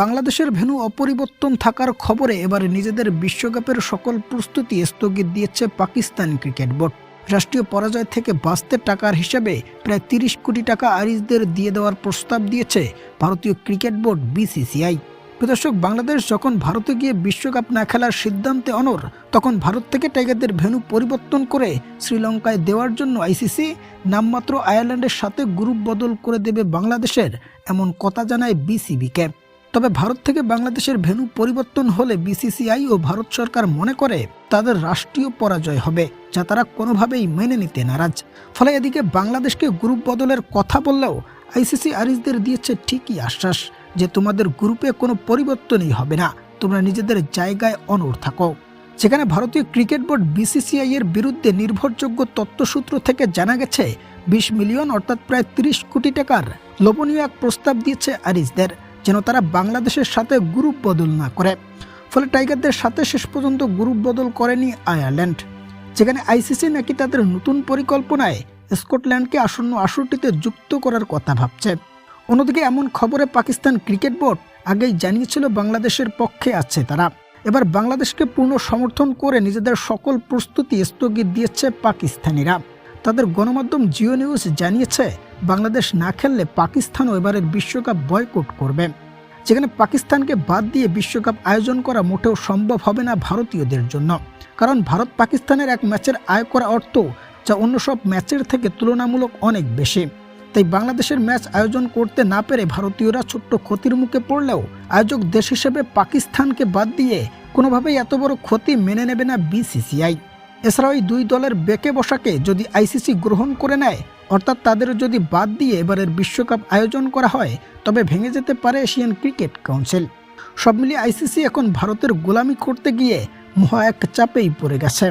বাংলাদেশের ভেন্যু অপরিবর্তন থাকার খবরে এবারে নিজেদের বিশ্বকাপের সকল প্রস্তুতি স্থগিত দিয়েছে পাকিস্তান ক্রিকেট বোর্ড। রাষ্ট্রীয় পরাজয় থেকে বাঁচতে টাকার হিসাবে প্রায় তিরিশ কোটি টাকা আরিজদের দিয়ে দেওয়ার প্রস্তাব দিয়েছে ভারতীয় ক্রিকেট বোর্ড বিসিসিআই। দর্শক বাংলাদেশ যখন ভারতে গিয়ে বিশ্বকাপ না খেলার সিদ্ধান্তে অনর তখন ভারত থেকে টাইগারদের ভেন্যু পরিবর্তন করে শ্রীলঙ্কায় দেওয়ার জন্য আইসিসি নামমাত্র আয়ারল্যান্ডের সাথে গ্রুপ বদল করে দেবে বাংলাদেশের, এমন কথা জানায় বিসিবিকে। তবে ভারত থেকে বাংলাদেশের ভেন্যু পরিবর্তন হলে বিসিসিআই ও ভারত সরকার মনে করে তাদের রাষ্ট্রীয় পরাজয় হবে, যা তারা কোনোভাবেই মেনে নিতে নারাজ। ফলে এদিকে বাংলাদেশকে গ্রুপ বদলের কথা বললেও আইসিসি আরিজদের দিয়েছে ঠিকই আশ্বাস যে তোমাদের গ্রুপে কোনো পরিবর্তনই হবে না, তোমরা নিজেদের জায়গায় অনড় থাকো। সেখানে ভারতীয় ক্রিকেট বোর্ড বিসিসিআই এর বিরুদ্ধে নির্ভরযোগ্য তথ্যসূত্র থেকে জানা গেছে, বিশ মিলিয়ন অর্থাৎ প্রায় তিরিশ কোটি টাকার লোভনীয় এক প্রস্তাব দিয়েছে আরিজদের। যেন তারা বাংলাদেশের সাথে গ্রুপ বদল না করে। ফলে টাইগারদের সাথে শেষ পর্যন্ত গ্রুপ বদল করেনি আয়ারল্যান্ড। যেখানে আইসিসি নাকি তাদের নতুন পরিকল্পনায় স্কটল্যান্ডকে আসন্ন আসরটিতে যুক্ত করার কথা ভাবছে। অন্যদিকে এমন খবরে পাকিস্তান ক্রিকেট বোর্ড আগেই জানিয়েছিল বাংলাদেশের পক্ষে আছে তারা। এবার বাংলাদেশকে পূর্ণ সমর্থন করে নিজেদের সকল প্রস্তুতি স্থগিত দিয়েছে পাকিস্তানিরা। তাদের গণমাধ্যম জিও নিউজ জানিয়েছে, বাংলাদেশ না খেললে পাকিস্তানও এবারের বিশ্বকাপ বয়কট করবে। যেখানে পাকিস্তানকে বাদ দিয়ে বিশ্বকাপ আয়োজন করা মোটেও সম্ভব হবে না ভারতীয়দের জন্য। কারণ ভারত পাকিস্তানের এক ম্যাচের আয় করা অর্থ যা অন্য সব ম্যাচের থেকে তুলনামূলক অনেক বেশি। তাই বাংলাদেশের ম্যাচ আয়োজন করতে না পেরে ভারতীয়রা ছোট্ট ক্ষতির মুখে পড়লেও আয়োজক দেশ হিসেবে পাকিস্তানকে বাদ দিয়ে কোনোভাবেই এত বড় ক্ষতি মেনে নেবে না বিসিসিআই। এছাড়াও এই দুই দলের বেঁকে বসাকে যদি আইসিসি গ্রহণ করে নেয় অর্থাৎ তাদের যদি বাদ দিয়ে এবারের বিশ্বকাপ আয়োজন করা হয়, তবে ভেঙে যেতে পারে এশিয়ান ক্রিকেট কাউন্সিল। সব মিলিয়ে আইসিসি এখন ভারতের গোলামি করতে গিয়ে মহা এক চাপেই পড়ে গেছে।